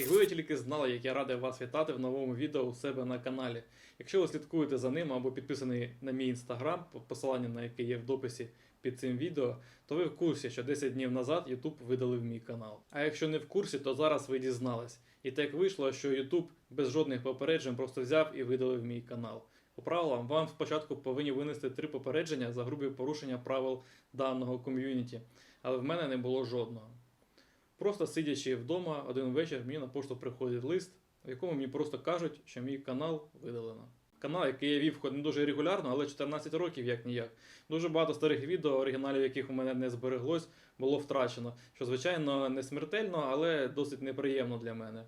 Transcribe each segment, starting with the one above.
Якби ви тільки знали, як я радий вас вітати в новому відео у себе на каналі. Якщо ви слідкуєте за ним або підписаний на мій інстаграм, посилання на який є в дописі під цим відео, то ви в курсі, що 10 днів назад YouTube видалив мій канал. А якщо не в курсі, то зараз ви дізнались. І так вийшло, що YouTube без жодних попереджень просто взяв і видалив мій канал. По правилам, вам спочатку повинні винести три попередження за грубі порушення правил даного ком'юніті, але в мене не було жодного. Просто сидячи вдома один вечір, мені на пошту приходить лист, в якому мені просто кажуть, що мій канал видалено. Канал, який я вів хоч не дуже регулярно, але 14 років як ніяк. Дуже багато старих відео, оригіналів яких у мене не збереглось, було втрачено, що звичайно не смертельно, але досить неприємно для мене.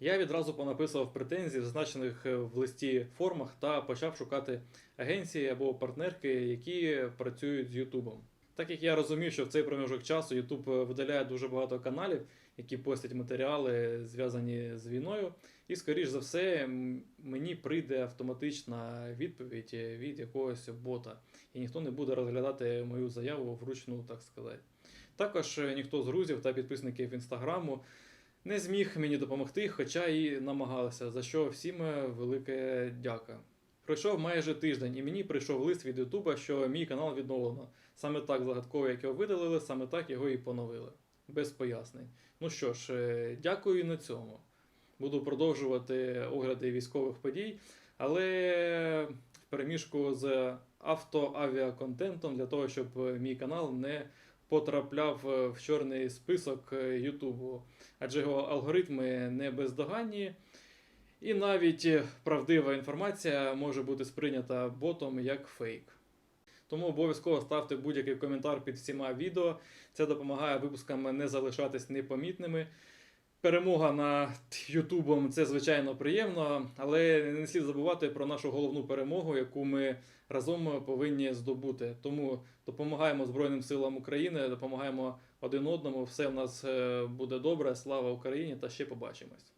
Я відразу понаписував претензії, зазначених е, в листі формах, та почав шукати агенції або партнерки, які працюють з Ютубом. Так як я розумів, що в цей проміжок часу YouTube е, видаляє дуже багато каналів, які постять матеріали, зв'язані з війною, і, скоріш за все, мені прийде автоматична відповідь е, від якогось бота, і ніхто не буде розглядати мою заяву вручну, так сказати. Також е, ніхто з друзів та підписників інстаграму не зміг мені допомогти, хоча і намагалися, за що всім велике дяка. Пройшов майже тиждень, і мені прийшов лист від Ютуба, що мій канал відновлено. Саме так загадково, як його видалили, саме так його і поновили. Без пояснень. Ну що ж, е, дякую на цьому. Буду продовжувати огляди військових подій, але в переміжку з автоавіаконтентом для того, щоб мій канал не потрапляв е, в чорний список е, Ютубу, адже його алгоритми не бездоганні. І навіть е, правдива інформація може бути сприйнята ботом як фейк. Тому обов'язково ставте будь-який коментар під всіма відео. Це допомагає випускам не залишатись непомітними. Перемога над Ютубом це звичайно приємно, але не слід забувати про нашу головну перемогу, яку ми разом повинні здобути. Тому допомагаємо Збройним силам України, допомагаємо один одному. Все в нас е, буде добре. Слава Україні та ще побачимось.